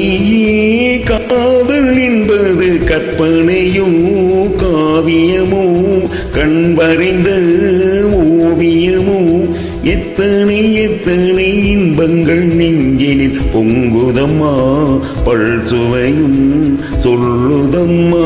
நீயே காதல் என்பது கற்பனையும் காவியமோ கண் வரைந்த ஓவியமோ எத்தனை எத்தனை இன்பங்கள் நெஞ்சினில் பொங்குதம்மா பல் சுவையும் சொல்லுதம்மா.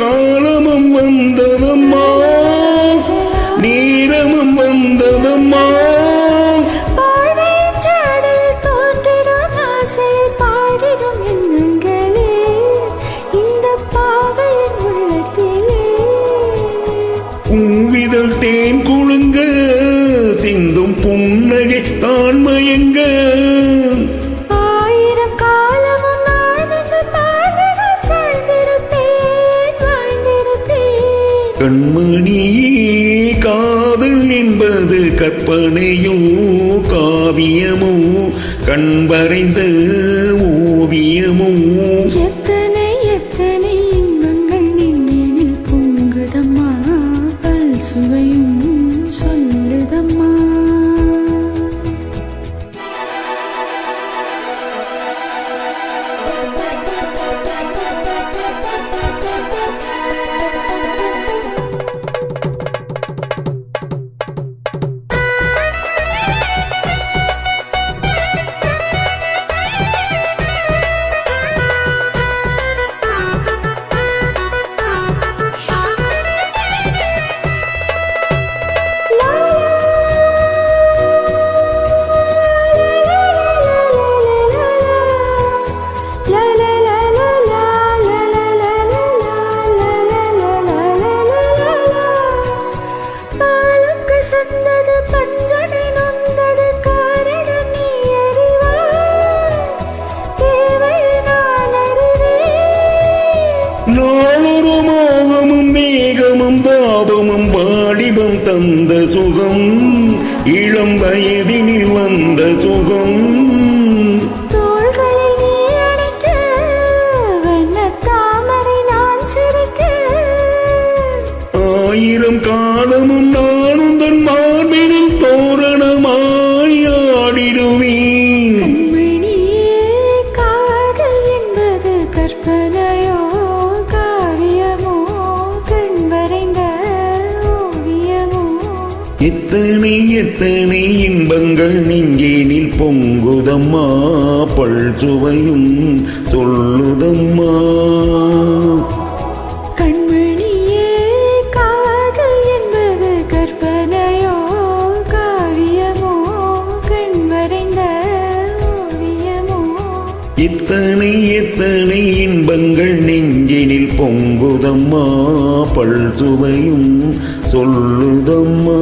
காலமும் வந்ததம்மா. நேரமும் வந்ததம்மா. பூவிதழ் தேன் குழுங்க சிந்தும் புன்னகை தான் மயங்க வாழ்ந்திருப்பேன் கண்மணியே காதல் என்பது கற்பனையோ காவியமோ கண்பறைந்த வரைந்த மோகமும் மேகமும் தாபமும் வாலிபம் தந்த சுகம் இளம் வயதினில் வந்த சுகம். ஆயிரம் காலமும் நானும் தன் எத்தனை எத்தனை இன்பங்கள் நெஞ்சேனில் பொங்குதம்மா. பல் சுவையும் சொல்லுதம்மா. இத்தனை எத்தனை இன்பங்கள் நெஞ்சினில் பொங்குதம்மா. பல் சுவையும் சொல்லுதம்மா.